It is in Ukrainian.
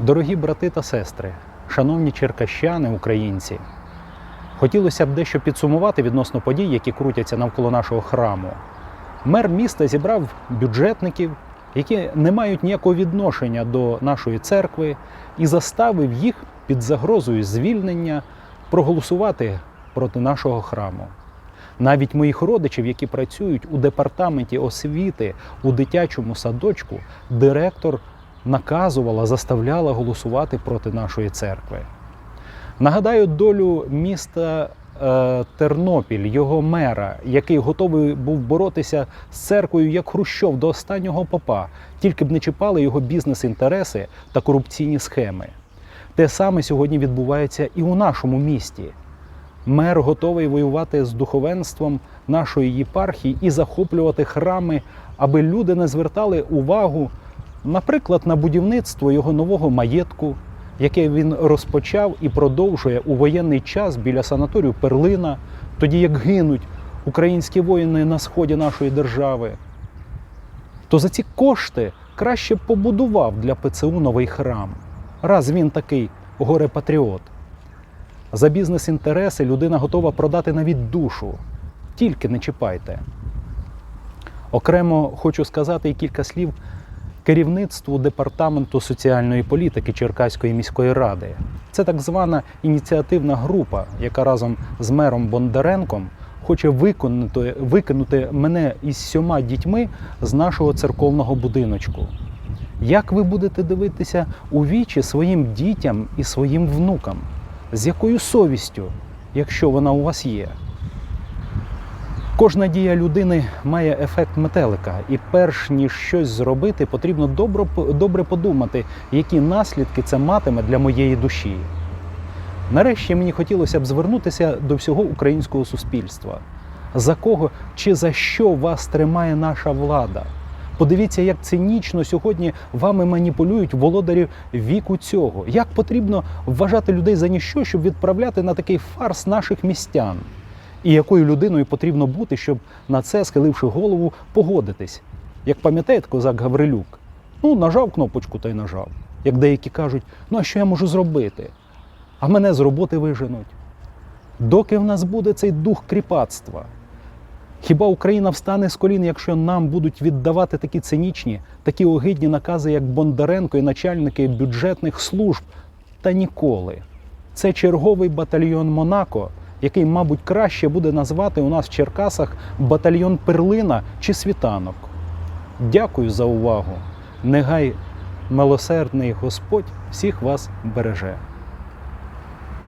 Дорогі брати та сестри, шановні черкащани, українці, хотілося б дещо підсумувати відносно подій, які крутяться навколо нашого храму. Мер міста зібрав бюджетників, які не мають ніякого відношення до нашої церкви, і заставив їх під загрозою звільнення проголосувати проти нашого храму. Навіть моїх родичів, які працюють у департаменті освіти у дитячому садочку, директор наказувала, заставляла голосувати проти нашої церкви. Нагадаю долю міста е, Тернопіль, його мера, який готовий був боротися з церквою як Хрущов до останнього попа, тільки б не чіпали його бізнес-інтереси та корупційні схеми. Те саме сьогодні відбувається і у нашому місті. Мер готовий воювати з духовенством нашої єпархії і захоплювати храми, аби люди не звертали увагу, наприклад, на будівництво його нового маєтку, яке він розпочав і продовжує у воєнний час біля санаторію Перлина, тоді як гинуть українські воїни на сході нашої держави. То за ці кошти краще побудував для ПЦУ новий храм, раз він такий горе-патріот. За бізнес-інтереси людина готова продати навіть душу. Тільки не чіпайте. Окремо хочу сказати і кілька слів керівництву департаменту соціальної політики Черкаської міської ради. Це так звана ініціативна група, яка разом з мером Бондаренком хоче виконати, викинути мене із сьома дітьми з нашого церковного будиночку. Як ви будете дивитися у вічі своїм дітям і своїм внукам? З якою совістю, якщо вона у вас є? Кожна дія людини має ефект метелика, і перш ніж щось зробити, потрібно добре, добре подумати, які наслідки це матиме для моєї душі. Нарешті мені хотілося б звернутися до всього українського суспільства. За кого чи за що вас тримає наша влада? Подивіться, як цинічно сьогодні вами маніпулюють володарі віку цього. Як потрібно вважати людей за ніщо, щоб відправляти на такий фарс наших містян? І якою людиною потрібно бути, щоб на це, схиливши голову, погодитись? Як пам'ятаєте козак Гаврилюк? Ну, нажав кнопочку та й нажав. Як деякі кажуть, ну а що я можу зробити? А мене з роботи виженуть. Доки в нас буде цей дух кріпацтва? Хіба Україна встане з колін, якщо нам будуть віддавати такі цинічні, такі огидні накази, як Бондаренко і начальники бюджетних служб? Та ніколи. Це черговий батальйон Монако, який, мабуть, краще буде назвати у нас в Черкасах батальйон Перлина чи світанок. Дякую за увагу. Нехай милосердний Господь всіх вас береже.